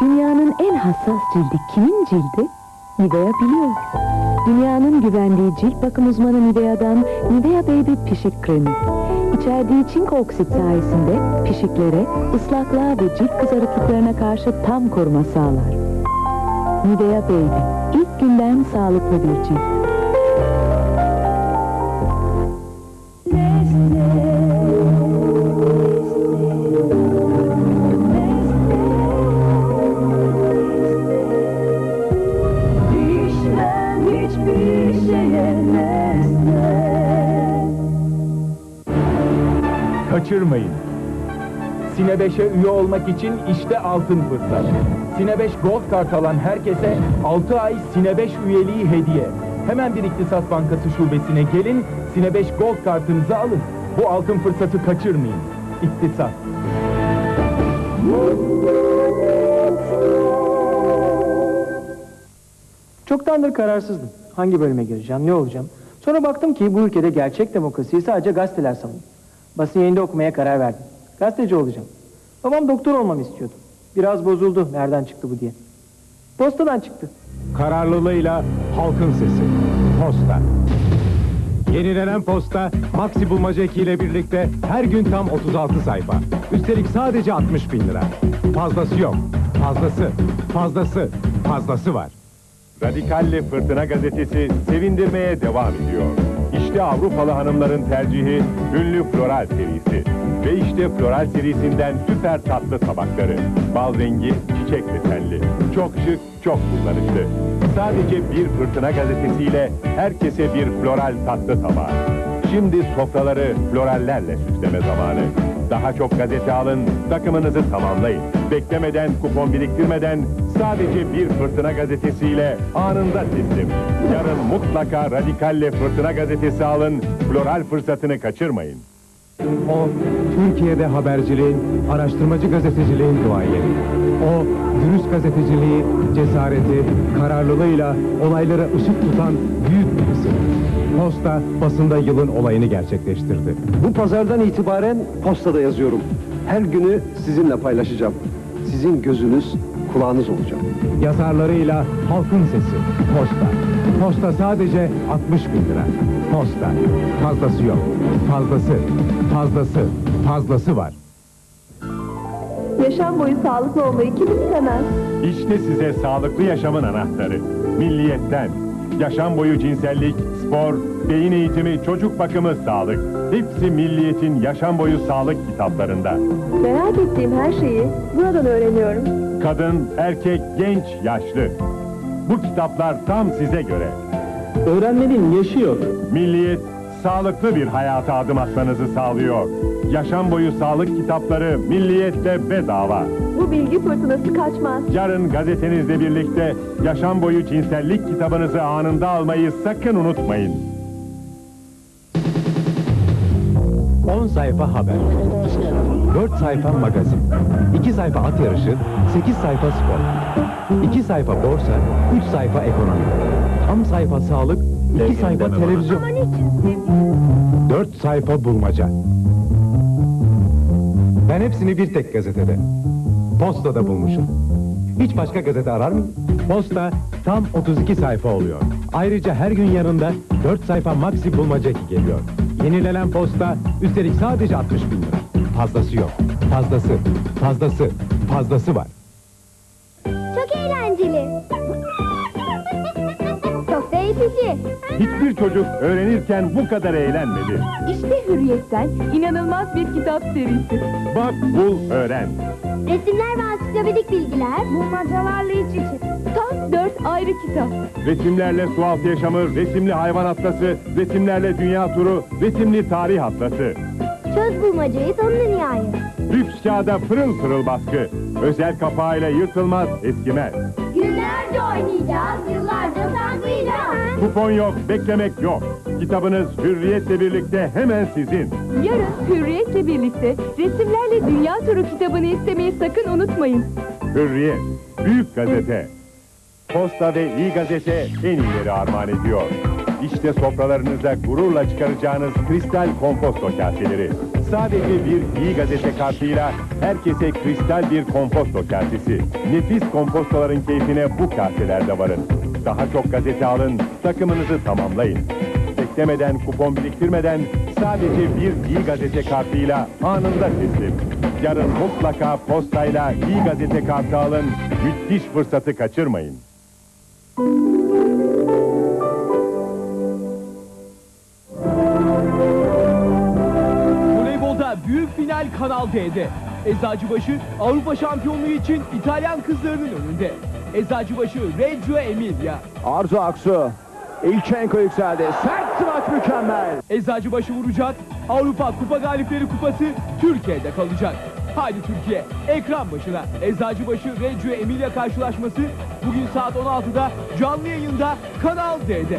Dünyanın en hassas cildi kimin cildi? Nivea biliyor. Dünyanın güvendiği cilt bakım uzmanı Nivea'dan Nivea Baby Pişik Kremi. İçerdiği çinko oksit sayesinde pişiklere, ıslaklığa ve cilt kızarıklıklarına karşı tam koruma sağlar. Nivea Baby, ilk günden sağlıklı bir cilt. Kaçırmayın. Sine 5'e üye olmak için işte altın fırsat. Sine 5 Gold Kart alan herkese 6 ay Sine 5 üyeliği hediye. Hemen bir İktisat Bankası şubesine gelin, Sine 5 Gold Kartınızı alın. Bu altın fırsatı kaçırmayın. İktisat. Çoktandır kararsızdım. Hangi bölüme gireceğim, ne olacağım? Sonra baktım ki bu ülkede gerçek demokrasiyi sadece gazeteler savunuyor. Basın yayında okumaya karar verdim. Gazeteci olacağım. Babam doktor olmamı istiyordu. Biraz bozuldu nereden çıktı bu diye. Postadan çıktı. Kararlılığıyla halkın sesi. Posta. Yenilenen posta Maxi Bulmaca Eki ile birlikte her gün tam 36 sayfa. Üstelik sadece 60 bin lira. Fazlası yok. Fazlası, fazlası, fazlası var. Radikalli Fırtına Gazetesi sevindirmeye devam ediyor. İşte Avrupalı hanımların tercihi ünlü floral serisi. Ve işte floral serisinden süper tatlı tabakları. Bal rengi, çiçek desenli. Çok şık, çok kullanışlı. Sadece bir Fırtına Gazetesiyle herkese bir floral tatlı tabağı. Şimdi sofraları florallerle süsleme zamanı. Daha çok gazete alın, takımınızı tamamlayın. Beklemeden, kupon biriktirmeden sadece bir fırtına gazetesiyle anında teslim. Yarın mutlaka Radikal'le fırtına gazetesi alın, floral fırsatını kaçırmayın. O, Türkiye'de haberciliğin, araştırmacı gazeteciliğin duayeni. O, dürüst gazeteciliği, cesareti, kararlılığıyla olaylara ışık tutan büyük bir isim. Posta, basında yılın olayını gerçekleştirdi. Bu pazardan itibaren postada yazıyorum. Her günü sizinle paylaşacağım. Sizin gözünüz, kulağınız olacağım. Yazarlarıyla halkın sesi. Posta. Posta sadece 60 bin lira. Posta. Fazlası yok. Fazlası. Fazlası. Fazlası var. Yaşam boyu sağlıklı olmayı kim istemez? İşte size sağlıklı yaşamın anahtarı. Milliyetten. Yaşam boyu cinsellik, spor, beyin eğitimi, çocuk bakımı, sağlık. Hepsi Milliyet'in yaşam boyu sağlık kitaplarında. Merak ettiğim her şeyi buradan öğreniyorum. Kadın, erkek, genç, yaşlı. Bu kitaplar tam size göre. Öğrenmenin yaşı yok. Milliyet, sağlıklı bir hayata adım atmanızı sağlıyor. Yaşam boyu sağlık kitapları Milliyet'te bedava. Bu bilgi fırtınası kaçmaz. Yarın gazetenizle birlikte yaşam boyu cinsellik kitabınızı anında almayı sakın unutmayın. 10 sayfa haber. 4 sayfa magazin. 2 sayfa at yarışı. 8 sayfa spor. 2 sayfa borsa. 3 sayfa ekonomi. Tam sayfa sağlık. 2 sayfa televizyon. 4 sayfa bulmaca. Ben hepsini bir tek gazetede. Postada bulmuşum. Hiç başka gazete arar mı? Posta tam 32 sayfa oluyor. Ayrıca her gün yanında 4 sayfa Maxi Bulmaca geliyor. Yenilenen posta üstelik sadece 60 bin lira. Fazlası yok. Fazlası, fazlası, fazlası var. Hiçbir çocuk öğrenirken bu kadar eğlenmedi. İşte Hürriyet'ten inanılmaz bir kitap serisi. Bak, bul, öğren. Resimler ve ansiklopedik bilgiler. Bulmacalarla iç içe. Tam dört ayrı kitap. Resimlerle sualtı yaşamı, resimli hayvan atlası, resimlerle dünya turu, resimli tarih atlası. Çöz bulmacayı sonuna nihayet. Lüks kağıda pırıl pırıl baskı. Özel kapağıyla yırtılmaz, eskimez. Günlerce oynayacağız, yıllarca saklayacağız. Kupon yok, beklemek yok. Kitabınız Hürriyet'le birlikte hemen sizin. Yarın Hürriyet'le birlikte resimlerle Dünya Turu kitabını istemeyi sakın unutmayın. Hürriyet, Büyük Gazete. Posta ve İyi Gazete en iyileri armağan ediyor. İşte sofralarınıza gururla çıkaracağınız kristal komposto kaseleri. Sadece bir İyi Gazete kartıyla herkese kristal bir komposto kasesi. Nefis kompostoların keyfine bu kaselerde varın. Daha çok gazete alın, takımınızı tamamlayın. Beklemeden, kupon biriktirmeden sadece bir İyi Gazete kartıyla anında teslim. Yarın mutlaka postayla İyi Gazete kartı alın. Müthiş fırsatı kaçırmayın. Voleybolda büyük final Kanal D'de. Eczacıbaşı Avrupa şampiyonluğu için İtalyan kızlarının önünde. Eczacıbaşı Reggio Emilia. Arzu Aksu. İlçenko yükseldi. Sert smaç mükemmel. Eczacıbaşı vuracak. Avrupa Kupa Galipleri Kupası Türkiye'de kalacak. Haydi Türkiye ekran başına. Eczacıbaşı Reggio Emilia karşılaşması bugün saat 16'da canlı yayında Kanal D'de.